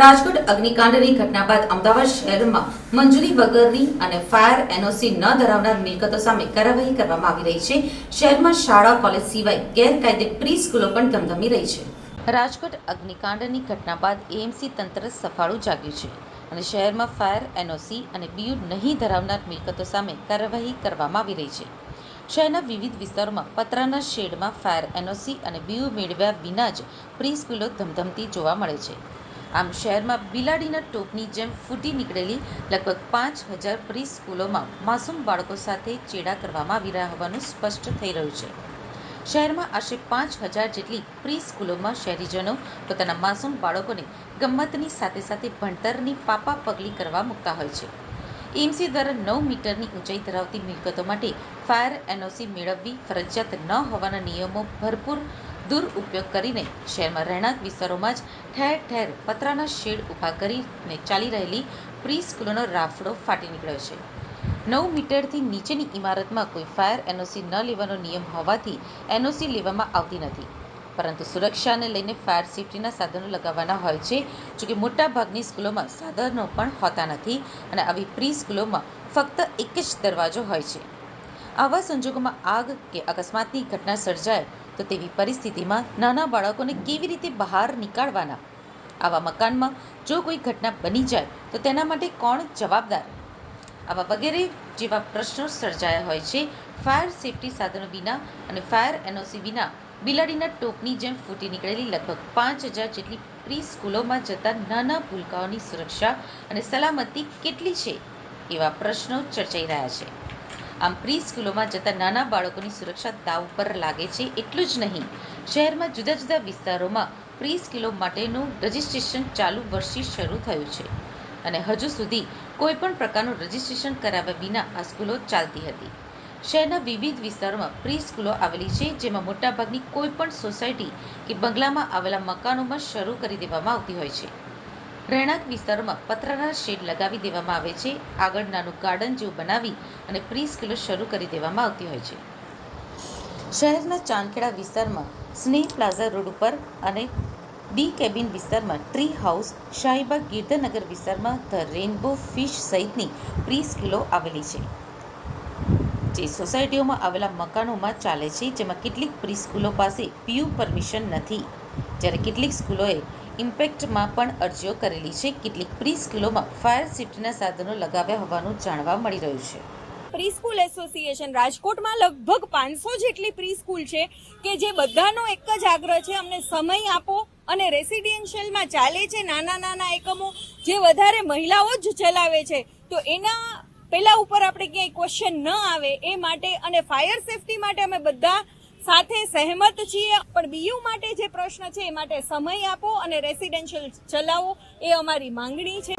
રાજકોટ અગ્નિકાંડની ઘટના બાદ અમદાવાદ શહેરમાં મંજૂરી વગરની અને ફાયર એનઓસી ન ધરાવનાર મિલકતો સામે કાર્યવાહી કરવામાં આવી રહી છે. શહેરમાં શાળા, કોલેજ સિવાય ગેરકાયદે પ્રી સ્કૂલો પણ ધમધમી રહી છે. રાજકોટ અગ્નિકાંડની ઘટના બાદ એએમસી તંત્ર સફાળું જાગ્યું છે અને શહેરમાં ફાયર એનઓસી અને બીયુ નહીં ધરાવનાર મિલકતો સામે કાર્યવાહી કરવામાં આવી રહી છે. શહેરના વિવિધ વિસ્તારોમાં પતરાના શેડમાં ફાયર એનઓસી અને બીયુ મેળવ્યા વિના જ પ્રી સ્કૂલો ધમધમતી જોવા મળે છે. આમ શહેરમાં બિલાડીના ટોપની જેમ ફૂટી નીકળેલી લગભગ પાંચ હજાર પ્રી સ્કૂલોમાં માસૂમ બાળકો સાથે ચેડા કરવામાં આવી રહ્યા હોવાનું સ્પષ્ટ થઈ રહ્યું છે. શહેરમાં આશરે પાંચ હજાર જેટલી પ્રી સ્કૂલોમાં શહેરીજનો પોતાના માસૂમ બાળકોને ગમ્મતની સાથે સાથે ભણતરની પાપા પગલી કરવા મૂકતા હોય છે. એમસી દ્વારા નવ મીટરની ઊંચાઈ ધરાવતી મિલકતો માટે ફાયર એનઓસી મેળવવી ફરજિયાત ન હોવાના નિયમો ભરપૂર દુરુપયોગ કરીને શહેરમાં રહેણાંક વિસ્તારોમાં જ ઠેર ઠેર પતરાના શેડ ઊભા કરીને ચાલી રહેલી પ્રી સ્કૂલોનો રાફડો ફાટી નીકળ્યો છે. નવ મીટરથી નીચેની ઇમારતમાં કોઈ ફાયર એનઓસી ન લેવાનો નિયમ હોવાથી એનઓસી લેવામાં આવતી નથી. પરંતુ સુરક્ષાને લઈને ફાયર સેફટીના સાધનો લગાવવાના હોય છે જોકે મોટાભાગની સ્કૂલોમાં સાધનો પણ હોતા નથી અને આવી પ્રી સ્કૂલોમાં ફક્ત એક જ દરવાજો હોય છે. આવા સંજોગોમાં આગ કે અકસ્માતની ઘટના સર્જાય તો તેવી પરિસ્થિતિમાં નાના બાળકોને કેવી રીતે બહાર નીકાળવાના? આવા મકાનમાં જો કોઈ ઘટના બની જાય, તો તેના માટે કોણ જવાબદાર? આવા વગેરે જેવા પ્રશ્નો સર્જાયા હોય છે. ફાયર સેફટી સાધનો વિના અને ફાયર એનઓસી વિના બિલાડીના ટોપની જેમ ફૂટી નીકળેલી લગભગ પાંચ હજાર જેટલી પ્રી સ્કૂલોમાં જતા નાના ભૂલકાઓની સુરક્ષા અને સલામતી કેટલી છે, એવા પ્રશ્નો ચર્ચાઈ રહ્યા છે. આમ પ્રી સ્કૂલોમાં જતા નાના બાળકોની સુરક્ષા દાવ પર લાગે છે એટલું જ નહીં. શહેરમાં જુદા જુદા વિસ્તારોમાં પ્રી સ્કૂલો માટેનું રજિસ્ટ્રેશન ચાલુ વર્ષથી શરૂ થયું છે. અને હજુ સુધી કોઈ પણ પ્રકારનું રજિસ્ટ્રેશન કરાવ્યા વિના આ સ્કૂલો ચાલતી હતી. શહેરના વિવિધ વિસ્તારોમાં પ્રી સ્કૂલો આવેલી છે, જેમાં મોટાભાગની કોઈ પણ સોસાયટી કે બંગલામાં આવેલા મકાનોમાં શરૂ કરી દેવામાં આવતી હોય છે. રહેણાંક વિસ્તારોમાં પતરાના શેડ લગાવી દેવામાં આવે છે. આગળ નાનું ગાર્ડન જેવું બનાવી અને પ્રી સ્કૂલો શરૂ કરી દેવામાં આવતી હોય છે. શહેરના ચાંદખેડા વિસ્તારમાં સ્નેહ પ્લાઝા રોડ ઉપર અને ડી કેબિન વિસ્તારમાં ટ્રી હાઉસ, શાહીબાગ ગીર્ધરનગર વિસ્તારમાં ધ રેઇનબો ફિશ સહિતની પ્રી સ્કૂલો આવેલી છે. જે સોસાયટીઓમાં આવેલા મકાનોમાં ચાલે છે, જેમાં કેટલીક પ્રી સ્કૂલો પાસે પીયુ પરમિશન નથી. જ્યારે કેટલીક સ્કૂલોએ ઇમ્પેક્ટમાં પણ અરજીઓ કરેલી છે. કેટલીક પ્રી સ્કૂલોમાં ફાયર સેફ્ટીના સાધનો લગાવ્યા હોવાનું જાણવા મળી રહ્યું છે. પ્રીસ્કૂલ એસોસિએશન રાજકોટમાં લગભગ પાંચસો જેટલી પ્રીસ્કૂલ છે કે જે બધાનો એક જ આગ્રહ છે, અમને સમય આપો અને રેસિડેન્શિયલમાં ચાલે છે નાના નાના એકમો જે વધારે મહિલાઓ જ ચલાવે છે. તો એના પહેલાં ઉપર આપણે ક્યાંય ક્વેશ્ચન ન આવે એ માટે અને ફાયર સેફટી માટે અમે બધા સાથે સહેમત છીએ. પણ બીયુ માટે જે પ્રશ્ન છે, એ માટે સમય આપો અને રેસિડેન્શિયલ ચલાવો, એ અમારી માંગણી છે.